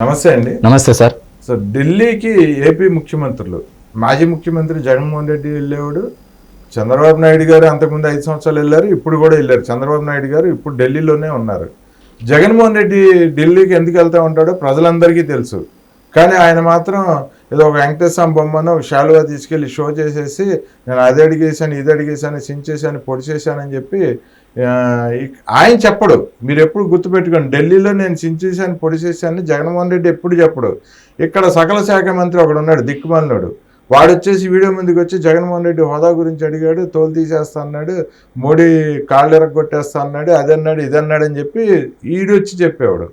నమస్తే అండి. నమస్తే సార్. సో ఢిల్లీకి ఏపీ ముఖ్యమంత్రులు మాజీ ముఖ్యమంత్రి జగన్మోహన్ రెడ్డి వెళ్ళేవాడు. చంద్రబాబు నాయుడు గారు అంతకుముందు ఐదు సంవత్సరాలు వెళ్ళారు ఇప్పుడు కూడా వెళ్ళారు. చంద్రబాబు నాయుడు గారు ఇప్పుడు ఢిల్లీలోనే ఉన్నారు. జగన్మోహన్ రెడ్డి ఢిల్లీకి ఎందుకు వెళ్తూ ఉంటాడో ప్రజలందరికీ తెలుసు. కానీ ఆయన మాత్రం ఏదో ఒక వెంకటేశ్వర బొమ్మను ఒక శాలువా తీసుకెళ్ళి షో చేసేసి నేను అది అడిగేశాను ఇది అడిగేశాను సించేశాను పొడిచేశానని చెప్పి ఆ, ఇక్- ఆయన చెప్పడు. మీరు ఎప్పుడు గుర్తుపెట్టుకోండి ఢిల్లీలో నేను సించేశాను పొడిచేశాను జగన్మోహన్ రెడ్డి ఎప్పుడు చెప్పడు. ఇక్కడ సకల శాఖ మంత్రి ఒకడు ఉన్నాడు దిక్కుమాలినోడు. వాడు వచ్చేసి వీడియో ముందుకు వచ్చి జగన్మోహన్ రెడ్డి హోదా గురించి అడిగాడు తోలు తీసేస్తా అన్నాడు మోడీ కాళ్ళు ఎరగొట్టేస్తా అన్నాడు అది అన్నాడు ఇది అన్నాడు అని చెప్పి ఈడు వచ్చి చెప్పేవాడు.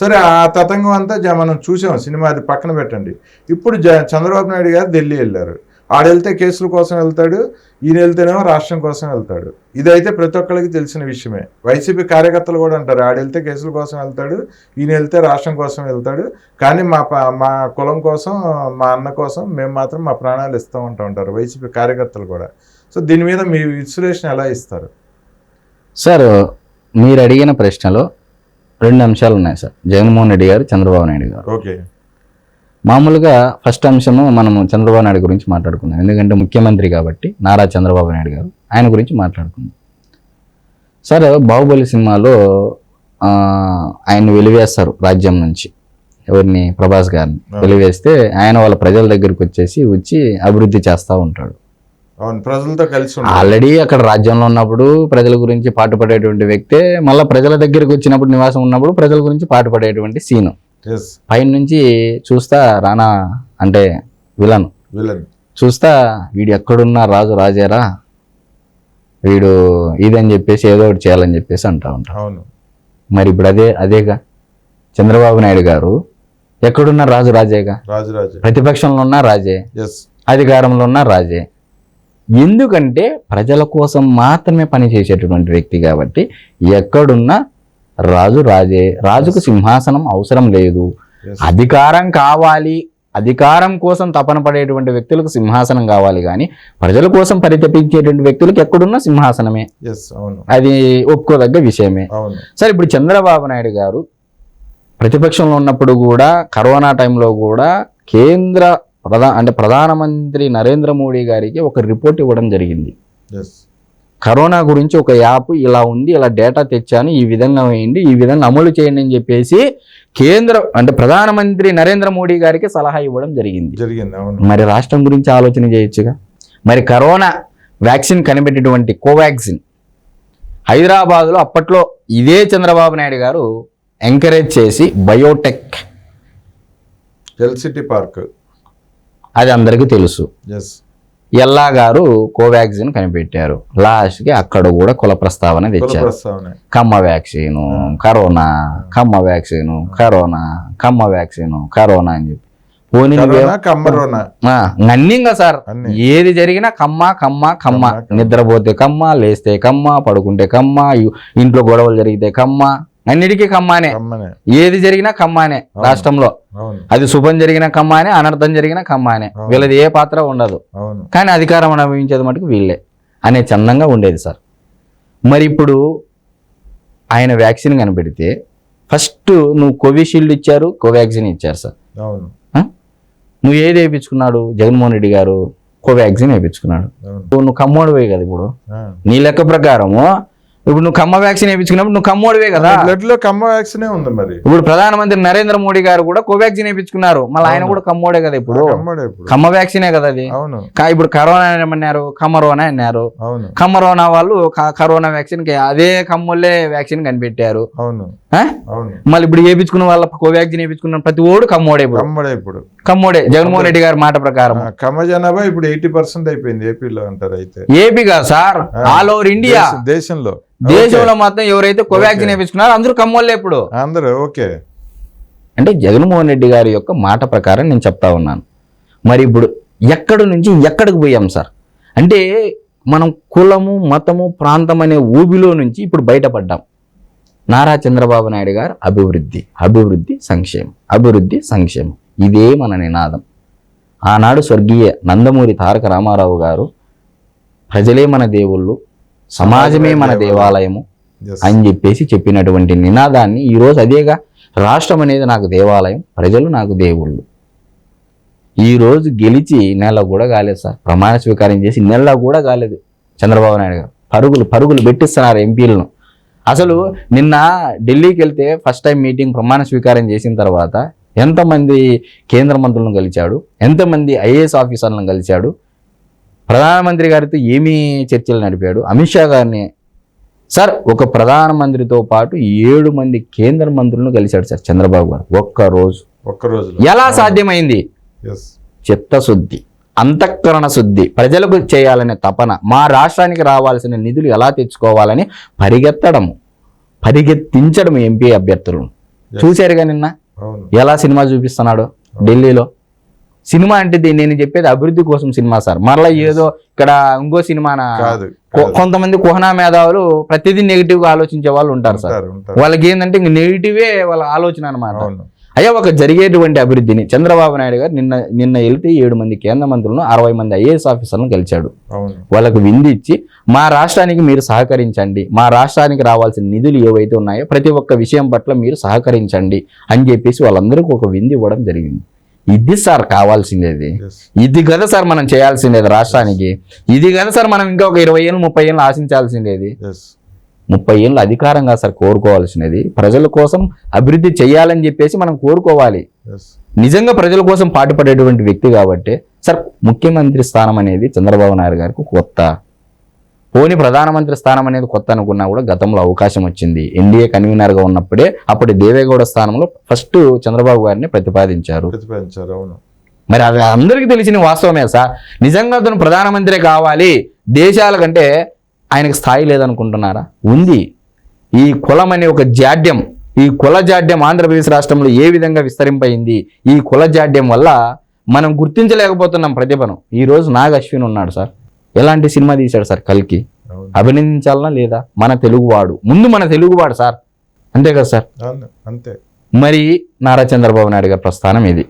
సరే ఆ తతంగం అంతా మనం చూసాం సినిమా అది పక్కన పెట్టండి. ఇప్పుడు జ చంద్రబాబు నాయుడు గారు ఢిల్లీ వెళ్ళారు. ఆడ వెళ్తే కేసుల కోసం వెళ్తాడు ఈయన వెళ్తేనేమో రాష్ట్రం కోసం వెళ్తాడు. ఇదైతే ప్రతి ఒక్కరికి తెలిసిన విషయమే. వైసీపీ కార్యకర్తలు కూడా అంటారు ఆడ వెళ్తే కేసుల కోసం వెళ్తాడు ఈయన వెళ్తే రాష్ట్రం కోసం వెళ్తాడు కానీ మా ప- మా కులం కోసం మా అన్న కోసం మేము మాత్రం మా ప్రాణాలు ఇస్తూ ఉంటా ఉంటారు వైసీపీ కార్యకర్తలు కూడా. సో దీని మీద మీ విశ్లేషణ ఎలా ఇస్తారు? సార్ మీరు అడిగిన ప్రశ్నలో రెండు అంశాలు ఉన్నాయి సార్. జగన్మోహన్ రెడ్డి గారు చంద్రబాబు నాయుడు గారు. ఓకే. మామూలుగా ఫస్ట్ అంశము మనము చంద్రబాబు నాయుడు గురించి మాట్లాడుకుందాం. ఎందుకంటే ముఖ్యమంత్రి కాబట్టి నారా చంద్రబాబు నాయుడు గారు ఆయన గురించి మాట్లాడుకుందాం. సార్ బాహుబలి సినిమాలో ఆ, ఆయన్ని వెలివేస్తారు రాజ్యం నుంచి. ఎవరిని? ప్రభాస్ గారిని. వెలివేస్తే ఆయన వాళ్ళ ప్రజల దగ్గరికి వచ్చేసి వచ్చి అభివృద్ధి చేస్తూ ఉంటాడు. అవును ప్రజలతో కలిసి ఆల్రెడీ అక్కడ రాజ్యంలో ఉన్నప్పుడు ప్రజల గురించి పాటుపడేటువంటి వ్యక్తే మళ్ళీ ప్రజల దగ్గరికి వచ్చినప్పుడు నివాసం ఉన్నప్పుడు ప్రజల గురించి పాటుపడేటువంటి సీను. పైన నుంచి చూస్తా రానా అంటే విలన్. విలన్. చూస్తా వీడు ఎక్కడున్నా రాజు రాజేరా వీడు ఇదని చెప్పేసి ఏదో ఒకటి చేయాలని చెప్పేసి అంటా ఉంటాం అవును. మరి ఇప్పుడు అదే అదేగా? చంద్రబాబు నాయుడు గారు ఎక్కడున్నా రాజు రాజేగా? రాజురాజు ప్రతిపక్షంలో ఉన్నా రాజే. ఎస్ అధికారంలో ఉన్న రాజే. ఎందుకంటే ప్రజల కోసం మాత్రమే పనిచేసేటటువంటి వ్యక్తి కాబట్టి ఎక్కడున్నా రాజు రాజే రాజుకు సింహాసనం అవసరం లేదు. అధికారం కావాలి. అధికారం కోసం తపన పడేటువంటి వ్యక్తులకు సింహాసనం కావాలి కానీ ప్రజల కోసం పరితపించేటువంటి వ్యక్తులకు ఎక్కడున్నా సింహాసనమే. అది ఒప్పుకోదగ్గ విషయమే. సరే ఇప్పుడు చంద్రబాబు నాయుడు గారు ప్రతిపక్షంలో ఉన్నప్పుడు కూడా కరోనా టైంలో కూడా కేంద్ర ప్రధా అంటే ప్రధానమంత్రి నరేంద్ర మోడీ గారికి ఒక రిపోర్ట్ ఇవ్వడం జరిగింది. కరోనా గురించి ఒక యాప్ ఇలా ఉంది ఇలా డేటా తెచ్చాను ఈ విధంగా వేయండి ఈ విధంగా అమలు చేయండి అని చెప్పేసి కేంద్ర అంటే ప్రధానమంత్రి నరేంద్ర మోడీ గారికి సలహా ఇవ్వడం జరిగింది. జరిగింది అవును. మరి రాష్ట్రం గురించి ఆలోచన చేయొచ్చుగా? మరి కరోనా వ్యాక్సిన్ కనిపెట్టినటువంటి కోవాక్సిన్ హైదరాబాద్లో అప్పట్లో ఇదే చంద్రబాబు నాయుడు గారు ఎంకరేజ్ చేసి బయోటెక్. Health city park. అది అందరికీ తెలుసు. ఎస్ ఎల్లా గారు కోవాక్సిన్ కనిపెట్టారు. లాస్ట్కి అక్కడ కూడా కుల ప్రస్తావన తెచ్చారు. Kamma vaccine corona Kamma vaccine corona Kamma vaccine corona అని చెప్పి. పోనీ అన్నీ ఇంకా సార్. ఏది జరిగినా కమ్మ కమ్మ కమ్మ. నిద్రపోతే కమ్మ లేస్తే కమ్మ పడుకుంటే కమ్మ ఇంట్లో గొడవలు జరిగితే కమ్మ. అన్నిటికీ కమ్మానే. ఏది జరిగినా కమ్మానే రాష్ట్రంలో. అది శుభం జరిగిన కమ్మానే అనర్థం జరిగిన కమ్మానే. వీళ్ళది ఏ పాత్ర ఉండదు. కానీ అధికారం అనుభవించేది మటుకు వీళ్ళే. అనే చందంగా ఉండేది సార్. మరి ఇప్పుడు ఆయన వ్యాక్సిన్ కనిపెడితే ఫస్ట్ నువ్వు కోవిషీల్డ్ ఇచ్చారు కోవాక్సిన్ ఇచ్చారు సార్? నువ్వు ఏది వేయించుకున్నాడు? జగన్మోహన్ రెడ్డి గారు కోవాక్సిన్ వేయించుకున్నాడు. నువ్వు కమ్మోడివే కదా ఇప్పుడు. నీ లెక్క ప్రకారము ఇప్పుడు నువ్వు కమ్మ వ్యాక్సిన్ వేయించుకున్నప్పుడు నువ్వు కమ్మోడివే కదా. బ్లడ్లో కమ్మ వ్యాక్సినే ఉంది మరి. ఇప్పుడు ప్రధానమంత్రి నరేంద్ర మోడీ గారు కూడా కోవాక్సిన్ వేయించుకున్నారు. మళ్ళీ ఆయన కూడా కమ్మోడే కదా ఇప్పుడు. కమ్మ వ్యాక్సినే కదా అది. అవును. ఇప్పుడు కరోనా ఏమన్నారు కమరోనా అన్నారు. కమరోనా వాళ్ళు కరోనా వ్యాక్సిన్కి అదే కమ్ములే వ్యాక్సిన్ కనిపెట్టారు. అవును. మళ్ళీ ఇప్పుడు వేయించుకున్న వాళ్ళ కోవాక్సిన్ వేయించుకున్న ప్రతి ఓడు కమ్మోడే ఇప్పుడు. కమ్మడే ఇప్పుడు. కమ్మోడే జగన్మోహన్ రెడ్డి గారి మాట ప్రకారం. కమ్మ జనాభా ఇప్పుడు ఎయిటీ పర్సెంట్ అయిపోయింది ఏపీలో అంటారు అయితే. ఏపీగా సార్. All over India. దేశ- దేశంలో. దేశంలో మొత్తం ఎవరైతే కోవాక్సిన్ వేయించుకున్నారో అందరూ కమ్మోళ్ళే ఇప్పుడు. అందరూ ఓకే. అంటే జగన్మోహన్ రెడ్డి గారి యొక్క మాట ప్రకారం నేను చెప్తా ఉన్నాను. మరి ఇప్పుడు ఎక్కడి నుంచి ఎక్కడికి పోయాం సార్? అంటే మనం కులము మతము ప్రాంతం అనే ఊబిలో నుంచి ఇప్పుడు బయటపడ్డాం. నారా చంద్రబాబు నాయుడు గారు అభివృద్ధి అభివృద్ధి సంక్షేమం అభివృద్ధి సంక్షేమం. ఇదే మన నినాదం. ఆనాడు స్వర్గీయ నందమూరి తారక రామారావు గారు ప్రజలే మన దేవుళ్ళు సమాజమే మన దేవాలయము. అని చెప్పేసి చెప్పినటువంటి నినాదాన్ని ఈరోజు అదేగా రాష్ట్రం అనేది నాకు దేవాలయం ప్రజలు నాకు దేవుళ్ళు. ఈ రోజు గెలిచి నెల కూడా కాలేదు సార్. ప్రమాణ స్వీకారం చేసి నెల కూడా కాలేదు చంద్రబాబు నాయుడు గారు. పరుగులు పరుగులు పెట్టిస్తున్నారు ఎంపీలను. అసలు నిన్న ఢిల్లీకి వెళ్తే ఫస్ట్ టైం మీటింగ్ ప్రమాణ స్వీకారం చేసిన తర్వాత ఎంతమంది కేంద్ర మంత్రులను కలిశాడు? ఎంతమంది ఐఏఎస్ ఆఫీసర్లను కలిశాడు? ప్రధానమంత్రి గారితో ఏమీ చర్చలు నడిపాడు. అమిత్ షా గారిని సార్ ఒక ప్రధానమంత్రితో పాటు ఏడు మంది కేంద్ర మంత్రులను కలిశాడు సార్ చంద్రబాబు గారు. ఒక్క రోజు ఒక్క రోజులో ఎలా సాధ్యమైంది చిత్తశుద్ధి అంతఃకరణ శుద్ధి ప్రజలకు చేయాలనే తపన మా రాష్ట్రానికి రావాల్సిన నిధులు ఎలా తెచ్చుకోవాలని పరిగెత్తడము పరిగెత్తించడం ఎంపీ అభ్యర్థులను. చూశారుగా నిన్న? ఎలా సినిమా చూపిస్తున్నాడు? ఢిల్లీలో? సినిమా అంటే నేను చెప్పేది అభివృద్ధి కోసం సినిమా సార్. మరలా ఏదో ఇక్కడ ఇంకో సినిమా కొంతమంది కుహనా మేధావులు ప్రతిదీ నెగిటివ్గా ఆలోచించే వాళ్ళు ఉంటారు సార్. వాళ్ళకి ఏంటంటే ఇంక నెగిటివే వాళ్ళ ఆలోచన అనమాట అయ్యా ఒక జరిగేటువంటి అభివృద్ధిని చంద్రబాబు నాయుడు గారు నిన్న నిన్న వెళ్తే ఏడు మంది కేంద్ర మంత్రులను అరవై మంది ఐఏఎస్ ఆఫీసర్లను గెలిచాడు. వాళ్ళకు విందు ఇచ్చి మా రాష్ట్రానికి మీరు సహకరించండి మా రాష్ట్రానికి రావాల్సిన నిధులు ఏవైతే ఉన్నాయో ప్రతి ఒక్క విషయం పట్ల మీరు సహకరించండి అని చెప్పేసి వాళ్ళందరికీ ఒక విందు ఇవ్వడం జరిగింది. ఇది సార్ కావాల్సిందేది ఇది కదా సార్ మనం చేయాల్సిందేది రాష్ట్రానికి. ఇది కదా సార్ మనం ఇంకా ఒక ఇరవై ఏళ్ళు ముప్పై ఏళ్ళు ఆశించాల్సిందేది ముప్పై ఏళ్ళు అధికారంగా సార్ కోరుకోవాల్సినది. ప్రజల కోసం అభివృద్ధి చేయాలని చెప్పేసి మనం కోరుకోవాలి. నిజంగా ప్రజల కోసం పాటుపడేటువంటి వ్యక్తి కాబట్టి సార్ ముఖ్యమంత్రి స్థానం అనేది చంద్రబాబు నాయుడు గారికి కొత్త. పోని ప్రధానమంత్రి స్థానం అనేది కొత్త అనుకున్నా కూడా గతంలో అవకాశం వచ్చింది. ఎన్డీఏ కన్వీనర్గా ఉన్నప్పుడే అప్పటి దేవేగౌడ స్థానంలో ఫస్ట్ చంద్రబాబు గారిని ప్రతిపాదించారు. ప్రతిపాదించారు అవును. మరి అది అందరికీ తెలిసిన వాస్తవమే సార్. నిజంగా అతను ప్రధానమంత్రి కావాలి. దేశాల కంటే ఆయనకు స్థాయి లేదనుకుంటున్నారా? ఉంది. ఈ కులం అనే ఒక జాడ్యం ఈ కుల జాడ్యం ఆంధ్రప్రదేశ్ రాష్ట్రంలో ఏ విధంగా విస్తరింపయింది? ఈ కుల జాడ్యం వల్ల మనం గుర్తించలేకపోతున్నాం ప్రతిభను. ఈ రోజు నాగ్ అశ్విన్ ఉన్నాడు సార్. ఎలాంటి సినిమా తీశాడు సార్ కల్కి? అభినందించాలనా లేదా? మన తెలుగువాడు. ముందు మన తెలుగువాడు సార్. అంతే కదా సార్? అంతే. మరి నారా చంద్రబాబు నాయుడు గారి ప్రస్థానం ఇది.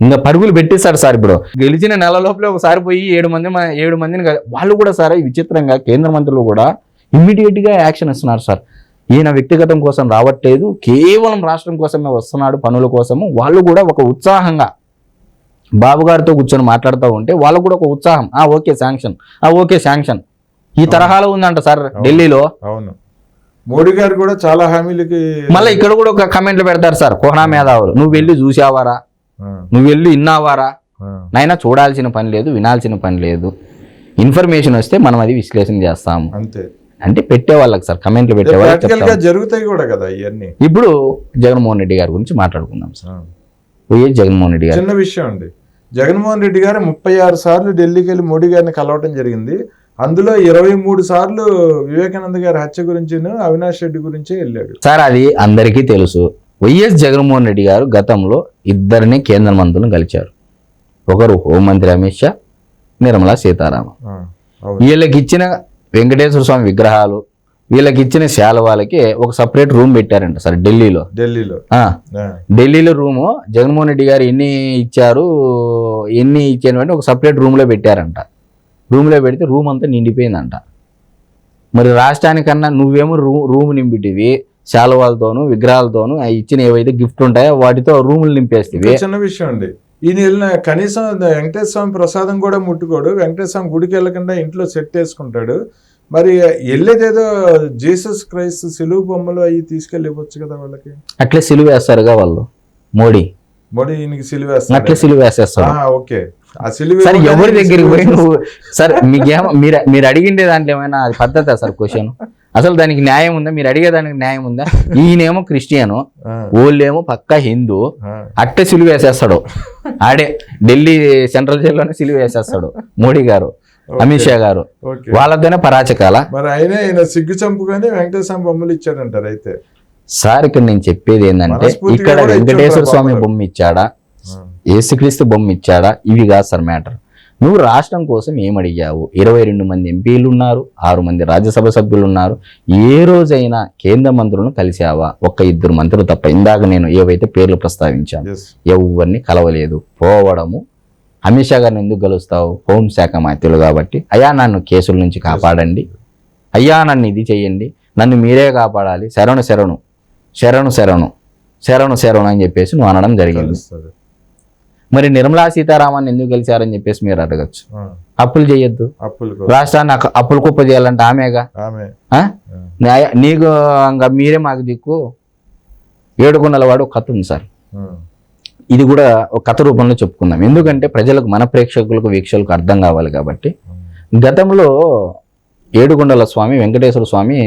ఇంకా పరుగులు పెట్టేశారు సార్ ఇప్పుడు. గెలిచిన నెల లోపలే ఒకసారి పోయి ఏడు మంది ఏడు మందిని వాళ్ళు కూడా సార్ విచిత్రంగా కేంద్ర మంత్రులు కూడా ఇమ్మీడియట్గా యాక్షన్ ఇస్తున్నారు సార్. ఈయన వ్యక్తిగతం కోసం రావట్లేదు. కేవలం రాష్ట్రం కోసమే వస్తున్నాడు. పనుల కోసము. వాళ్ళు కూడా ఒక ఉత్సాహంగా బాబు గారితో కూర్చొని మాట్లాడుతూ ఉంటే వాళ్ళకు కూడా ఒక ఉత్సాహం. ఆ ఓకే శాంక్షన్. ఆ ఓకే శాంక్షన్. ఈ తరహాలో ఉందంట సార్ ఢిల్లీలో. అవును. మోడీ గారు కూడా చాలా హామీలకి మళ్ళీ ఇక్కడ కూడా ఒక కమెంట్లు పెడతారు సార్ కోహనా మేధావులు. నువ్వు వెళ్ళి చూసావారా? నువ్వు వెళ్ళి విన్నావారా? నైనా చూడాల్సిన పని లేదు వినాల్సిన పని లేదు. ఇన్ఫర్మేషన్ వస్తే మనం అది విశ్లేషణ చేస్తాము. అంతే. అంటే పెట్టే వాళ్ళకి సార్ కమెంట్లు పెట్టే వాళ్ళకి జరుగుతాయి కూడా కదా ఇవన్నీ ఇప్పుడు జగన్మోహన్ రెడ్డి గారి గురించి మాట్లాడుకుందాం సార్. వైఎస్ జగన్మోహన్ రెడ్డి గారు చిన్న విషయం అండి. జగన్మోహన్ రెడ్డి గారు ముప్పై ఆరు సార్లు ఢిల్లీకి వెళ్ళి మోడీ గారిని కలవటం జరిగింది. అందులో ఇరవై మూడు సార్లు వివేకానంద గారి హత్య గురించి అవినాష్ రెడ్డి గురించే వెళ్ళాడు. సార్ అది అందరికీ తెలుసు. వైఎస్ జగన్మోహన్ రెడ్డి గారు గతంలో ఇద్దరిని కేంద్ర మంత్రులను కలిచారు ఒకరు హోంమంత్రి అమిత్ షా నిర్మలా సీతారామన్. వీళ్ళకి ఇచ్చిన వెంకటేశ్వర స్వామి విగ్రహాలు వీళ్ళకి ఇచ్చిన శాలవాలకి ఒక సపరేట్ రూమ్ పెట్టారంట సార్ ఢిల్లీలో. ఢిల్లీలో. ఢిల్లీలో రూము జగన్మోహన్ రెడ్డి గారు ఎన్ని ఇచ్చారు ఎన్ని ఇచ్చారు అంటే ఒక సపరేట్ రూమ్లో పెట్టారంట. రూమ్లో పెడితే రూమ్ అంతా నిండిపోయిందంట. మరి రాష్ట్రానికన్నా నువ్వేమో రూ రూమ్ నింపిటివి శాలువాలతోనూ విగ్రహాలతోనూ ఆ ఇచ్చిన ఏవైతే గిఫ్ట్ ఉంటాయో వాటితో రూములు నింపేస్తేవి. ఇంకా చిన్న విషయం అండి. ఈయన వెళ్ళిన కనీసం వెంకటేశ్వర స్వామి ప్రసాదం కూడా ముట్టుకోడు. వెంకటేశ్వర స్వామి గుడికి వెళ్ళకుండా ఇంట్లో సెట్ వేసుకుంటాడు. మరి వెళ్ళేదేదో జీసస్ క్రైస్ట్ సిలువు బొమ్మలు అవి తీసుకెళ్ళి ఇవ్వచ్చు కదా వాళ్ళకి? అట్లే సిలువ వేస్తారుగా వాళ్ళు. మోడీ. మోడీ ఈయనకి సిలువ అట్లే వేస్తాడు సిలువ వేసేస్తారు ఓకే. ఆ సిలువ సార్ ఎవరి దగ్గరికి పోయి. నువ్వు సార్ మీకేమో మీరు మీరు అడిగిండే దాంట్లో ఏమైనా అది పద్ధత సార్ క్వశ్చన్? అసలు దానికి న్యాయం ఉందా? మీరు అడిగేదానికి న్యాయం ఉందా? ఈయనేమో క్రిస్టియను ఓళ్ళేమో పక్కా హిందూ అట్టే సిలువ వేసేస్తాడు. ఆడే ఢిల్లీ సెంట్రల్ జైల్లోనే సిలువ వేసేస్తాడు మోడీ గారు. అమిత్ షా గారు. వాళ్ళతోనే పరాచకాల. మరి అయినా ఈయన సిగ్గు చంపుకొని వెంకటేశ్వర బొమ్మలు ఇచ్చాడంటారు అయితే. సార్ ఇక్కడ నేను చెప్పేది ఏంటంటే ఇక్కడ కూడా వెంకటేశ్వర స్వామి. బొమ్మ ఇచ్చాడా? ఏసుక్రీస్తు బొమ్మ ఇచ్చాడా? ఇవి కాదు సార్ మ్యాటర్. నువ్వు రాష్ట్రం కోసం ఏం అడిగావు? ఇరవై రెండు మంది ఎంపీలు ఉన్నారు ఆరు మంది రాజ్యసభ సభ్యులు ఉన్నారు. ఏ రోజైనా కేంద్ర మంత్రులను కలిసావా ఒక్క ఇద్దరు మంత్రులు తప్ప. ఇందాక నేను ఏవైతే పేర్లు ప్రస్తావించాను. ఎవరిని కలవలేదు. పోవడము అమిత్ షా గారిని ఎందుకు కలుస్తావు హోంశాఖ మంత్రులు కాబట్టి. అయ్యా నన్ను కేసుల నుంచి కాపాడండి. అయ్యా నన్ను ఇది చెయ్యండి. నన్ను మీరే కాపాడాలి. శరణు శరణు. శరణు శరణు. శరణు శరణు అని చెప్పేసి నువ్వు అనడం జరిగింది. మరి నిర్మలా సీతారామన్ ఎందుకు గెలిచారని చెప్పేసి మీరు అడగచ్చు. అప్పులు చేయొద్దు రాష్ట్రాన్ని అప్పులు కుప్ప చేయాలంటే ఆమెగా? నీకు ఇంకా మీరే మాకు దిక్కు. ఏడుకొండల వాడు ఉంది సార్. ఇది కూడా ఒక కథ రూపంలో చెప్పుకుందాం. ఎందుకంటే ప్రజలకు మన ప్రేక్షకులకు వీక్షకులకు అర్థం కావాలి కాబట్టి. గతంలో ఏడుకొండల స్వామి వెంకటేశ్వర స్వామి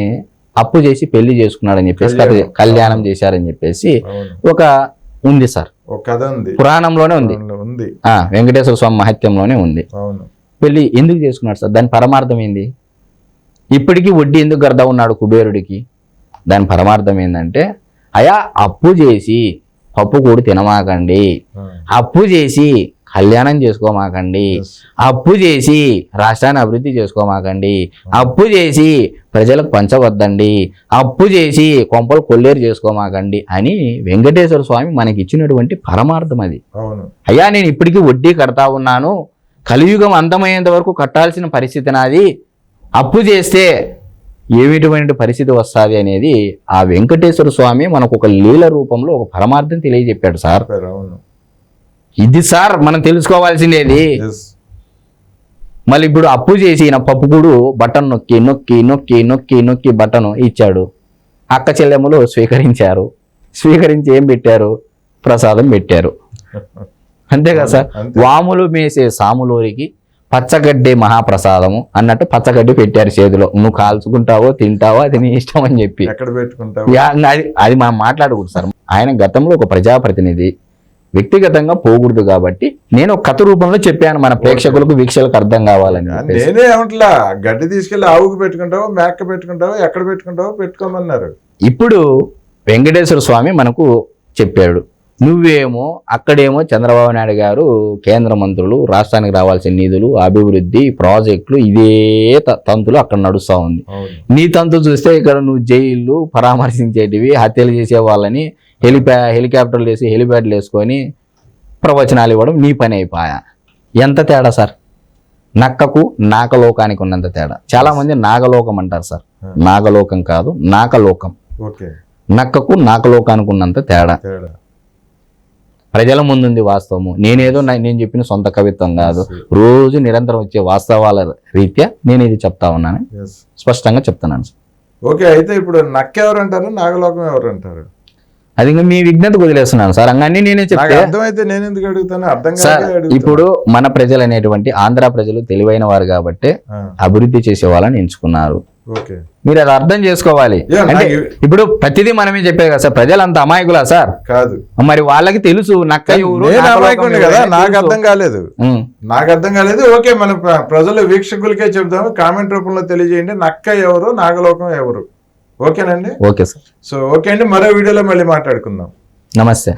అప్పు చేసి పెళ్ళి చేసుకున్నాడని చెప్పేసి కళ్యాణం. చేశారని చెప్పేసి ఒక ఉంది సార్. ఒక కథ ఉంది. పురాణంలోనే ఉంది. వెంకటేశ్వర స్వామి మహత్యంలోనే ఉంది. పెళ్ళి ఎందుకు చేసుకున్నాడు సార్? దాని పరమార్థం ఏంది? ఇప్పటికీ వడ్డీ ఎందుకు గర్ద ఉన్నాడు కుబేరుడికి? దాని పరమార్థం ఏంటంటే అయా అప్పు చేసి పప్పు కూడి తినమాకండి. అప్పు చేసి కళ్యాణం చేసుకోమాకండి. అప్పు చేసి రాష్ట్రాన్ని అభివృద్ధి చేసుకోమాకండి. అప్పు చేసి ప్రజలకు పంచవద్దండి. అప్పు చేసి కొంపలు కొల్లేరు చేసుకోమాకండి అని వెంకటేశ్వర స్వామి మనకి ఇచ్చినటువంటి పరమార్థం అది. అయ్యా నేను ఇప్పటికీ వడ్డీ కడతా ఉన్నాను. కలియుగం అంతమయ్యేంత వరకు కట్టాల్సిన పరిస్థితి నాది. అప్పు చేస్తే ఏమిటువంటి పరిస్థితి వస్తుంది అనేది ఆ వెంకటేశ్వర స్వామి మనకు ఒక లీల రూపంలో ఒక పరమార్థం తెలియజెప్పాడు సార్. ఇది సార్ మనం తెలుసుకోవాల్సిందేది మళ్ళీ ఇప్పుడు అప్పు చేసి ఈయన పప్పుకుడు బటన్ నొక్కి నొక్కి నొక్కి నొక్కి నొక్కి బటన్ ఇచ్చాడు. అక్క చెల్లెమ్మలు స్వీకరించారు. స్వీకరించి ఏం పెట్టారు? ప్రసాదం పెట్టారు. అంతే కదా సార్. వాములు మేసే సాములోరికి పచ్చగడ్డి మహాప్రసాదము అన్నట్టు పచ్చగడ్డి పెట్టారు చేతిలో. నువ్వు కాల్చుకుంటావో తింటావో అది నీ ఇష్టం అని చెప్పి. ఎక్కడ పెట్టుకుంటావు? అది అది మనం మాట్లాడకూడదు సార్. ఆయన గతంలో ఒక ప్రజాప్రతినిధి వ్యక్తిగతంగా పోకూడదు కాబట్టి నేను ఒక కథ రూపంలో చెప్పాను మన ప్రేక్షకులకు వీక్షకులకు అర్థం కావాలని. నేనే ఏమంటలా గడ్డి తీసుకెళ్ళి ఆవుకు పెట్టుకుంటావో మేక పెట్టుకుంటావో ఎక్కడ పెట్టుకుంటావో పెట్టుకోమన్నారు. ఇప్పుడు వెంకటేశ్వర స్వామి మనకు చెప్పాడు నువ్వేమో అక్కడేమో చంద్రబాబు నాయుడు గారు కేంద్ర మంత్రులు రాష్ట్రానికి రావాల్సిన నిధులు అభివృద్ధి ప్రాజెక్టులు ఇదే తంతులు అక్కడ నడుస్తూ ఉంది. నీ తంతు చూస్తే ఇక్కడ నువ్వు జైళ్ళు పరామర్శించేటివి హత్యలు చేసే వాళ్ళని హెలిప్యా హెలికాప్టర్లు వేసి హెలిప్యాడ్లు వేసుకొని ప్రవచనాలు ఇవ్వడం నీ పని అయిపోయా? ఎంత తేడా సార్? నక్కకు నాకలోకానికి ఉన్నంత తేడా. చాలా మంది నాగలోకం అంటారు సార్. నాగలోకం కాదు నాకలోకం నక్కకు నాకలోకానికి ఉన్నంత తేడా. తేడా. ప్రజల ముందుంది వాస్తవము. నేనేదో నేను చెప్పిన సొంత కవిత్వం కాదు. రోజు నిరంతరం వచ్చే వాస్తవాల రీత్యా నేను ఇది చెప్తా ఉన్నాను. స్పష్టంగా చెప్తున్నాను సార్ ఓకే అయితే ఇప్పుడు నక్క ఎవరు అంటారు నాగలోకం ఎవరు అంటారు అది ఇంకా మీ విజ్ఞతకు వదిలేస్తున్నాను సార్ అన్ని నేనే నాకు చెప్తే అర్థమైతే నేను ఎందుకు అడుగుతాను? అర్థం సార్ ఇప్పుడు మన ప్రజలు అనేటువంటి ఆంధ్ర ప్రజలు తెలివైన వారు కాబట్టి అభివృద్ధి చేసే వాళ్ళని ఎంచుకున్నారు. మీరు అది అర్థం చేసుకోవాలి. అంటే ఇప్పుడు ప్రతిదీ మనమే చెప్పే కదా సార్ ప్రజలు అంత అమాయకులా సార్? కాదు. మరి వాళ్ళకి తెలుసు నక్క కదా నాకు. అర్థం కాలేదు. నాకు అర్థం కాలేదు. ఓకే మన ప్ర- ప్రజలు వీక్షకులకే చెప్దాము కామెంట్ రూపంలో తెలియజేయండి నక్క ఎవరు నాగలోకం ఎవరు. ఓకేనండి? Okay sir. సో ఓకే అండి మరో వీడియోలో మళ్ళీ మాట్లాడుకుందాం. నమస్తే.